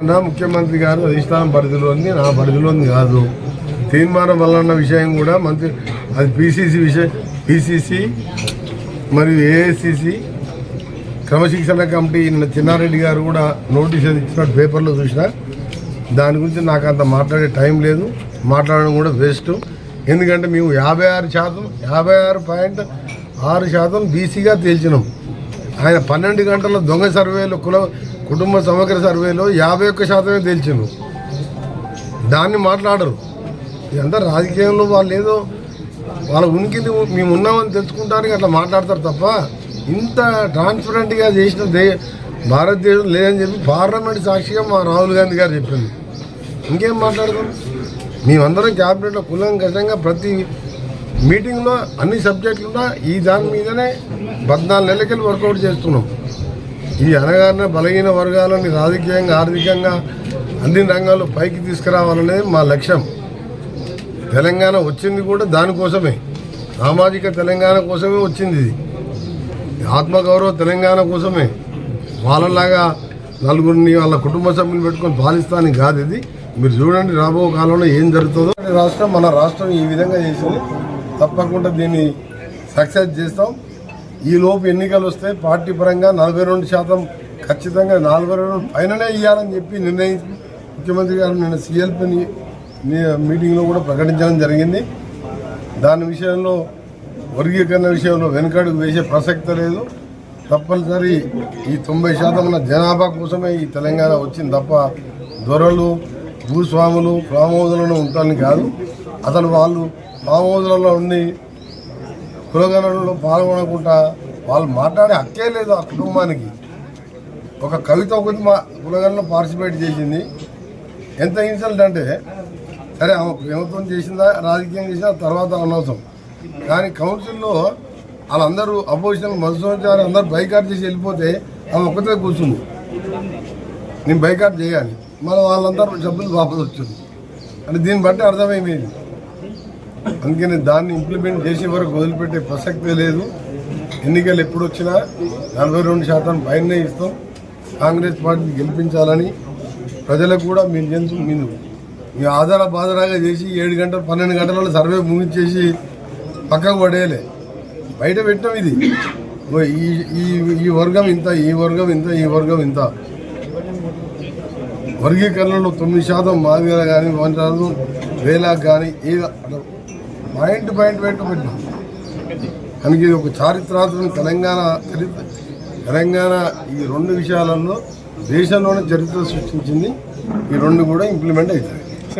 నా ముఖ్యమంత్రి గారు అధిష్టానం పరిధిలో ఉంది నా పరిధిలో ఉంది కాదు. తీర్మానం వల్ల విషయం కూడా మంత్రి అది పిసిసి విషయం పిసిసి మరియు ఏఐసిసి క్రమశిక్షణ కమిటీ నిన్న చిన్నారెడ్డి గారు కూడా నోటీస్ అది ఇచ్చినట్టు పేపర్లో చూసిన దాని గురించి నాకు అంత మాట్లాడే టైం లేదు. మాట్లాడడం కూడా వేస్ట్. ఎందుకంటే మేము యాభై ఆరు శాతం యాభై ఆరు పాయింట్ ఆరు శాతం బీసీగా తేల్చినాం. ఆయన పన్నెండు గంటల దొంగ సర్వేలు కుల కుటుంబ సమగ్ర సర్వేలో యాభై ఒక్క శాతమే తేల్చిండు దాన్ని మాట్లాడరు. ఇదంతా రాజకీయంలో వాళ్ళు ఏదో వాళ్ళ ఉనికిని మేము ఉన్నామని తెలుసుకుంటానికి అట్లా మాట్లాడతారు తప్ప ఇంత ట్రాన్స్పరెంట్గా చేసిన దే భారతదేశం లేదని చెప్పి పార్లమెంట్ సాక్షిగా మా రాహుల్ గాంధీ గారు చెప్పింది ఇంకేం మాట్లాడదాం మేమందరం క్యాబినెట్లో కులం కష్టంగా ప్రతి మీటింగ్లో అన్ని సబ్జెక్టులున్నా ఈ దాని మీదనే పద్నాలుగు నెలలకెళ్ళి వర్కౌట్ చేస్తున్నాం. ఈ అనగారిన బలహీన వర్గాలని రాజకీయంగా ఆర్థికంగా అన్ని రంగాల్లో పైకి తీసుకురావాలనేది మా లక్ష్యం. తెలంగాణ వచ్చింది కూడా దానికోసమే సామాజిక తెలంగాణ కోసమే వచ్చింది ఇది. ఆత్మగౌరవ తెలంగాణ కోసమే. వాళ్ళలాగా నలుగురిని వాళ్ళ కుటుంబ సభ్యులు పెట్టుకొని పాలిస్తానికి కాదు ఇది. మీరు చూడండి రాబో కాలంలో ఏం జరుగుతుందో. రాష్ట్రం మన రాష్ట్రం ఈ విధంగా చేసింది. తప్పకుండా దీన్ని సక్సెస్ చేస్తాం. ఈ లోపు ఎన్నికలు వస్తే పార్టీ పరంగా నలభై రెండు శాతం ఖచ్చితంగా నలభై రెండు పైననే ఇవ్వాలని చెప్పి నిర్ణయించి ముఖ్యమంత్రి గారు నిన్న సిఎల్పిని మీటింగ్లో కూడా ప్రకటించడం జరిగింది. దాని విషయంలో వర్గీకరణ విషయంలో వెనుకడుగు వేసే ప్రసక్తి లేదు. తప్పనిసరి ఈ తొంభై శాతం జనాభా కోసమే ఈ తెలంగాణ వచ్చింది తప్ప దొరలు భూస్వాములు ప్రామోదులను ఉంటాను కాదు. అసలు వాళ్ళు ప్రామోదులలో ఉండి కులగణనలో పాల్గొనకుండా వాళ్ళు మాట్లాడే హక్కే లేదు ఆ కుటుంబానికి. ఒక కవిత ఒకటి మా కులగణలో పార్టిసిపేట్ చేసింది. ఎంత ఇన్సల్ట్ అంటే సరే ఆమె ప్రేమతో చేసిందా రాజకీయం చేసిందా తర్వాత అనవసరం. కానీ కౌన్సిల్లో వాళ్ళందరూ అపోజిషన్ మధుసూచారి అందరూ బైకాట్ చేసి వెళ్ళిపోతే ఆమె ఒక్కతే కూర్చుంది. నేను బైకాట్ చేయాలి. మళ్ళీ వాళ్ళందరూ డబ్బులు వాపసు వచ్చింది. అంటే దీన్ని బట్టి అర్థమైంది. అందుకని దాన్ని ఇంప్లిమెంట్ చేసే వరకు వదిలిపెట్టే ప్రసక్తే లేదు. ఎన్నికలు ఎప్పుడు వచ్చినా నలభై రెండు శాతం పైనే ఇస్తాం. కాంగ్రెస్ పార్టీని గెలిపించాలని ప్రజలకు కూడా మీరు తెలుసు మీరు మీ ఆధార బాధరాగా చేసి ఏడు గంటలు పన్నెండు గంటలలో సర్వే ముగించేసి పక్కకు పడేయలే. బయట పెట్టాం ఇది. ఈ ఈ ఈ వర్గం ఇంత ఈ వర్గం ఇంత ఈ వర్గం ఇంత. వర్గీకరణలో తొమ్మిది శాతం మాదిగల కానీ వన్ శాతం కానీ ఏ పాయింట్ పాయింట్ పెట్టి పెట్టాం కనుక ఇది ఒక చారిత్రాత్మక తెలంగాణ చరిత్ర. తెలంగాణ ఈ రెండు విషయాలలో దేశంలోనే చరిత్ర సృష్టించింది. ఈ రెండు కూడా ఇంప్లిమెంట్ అవుతాయి.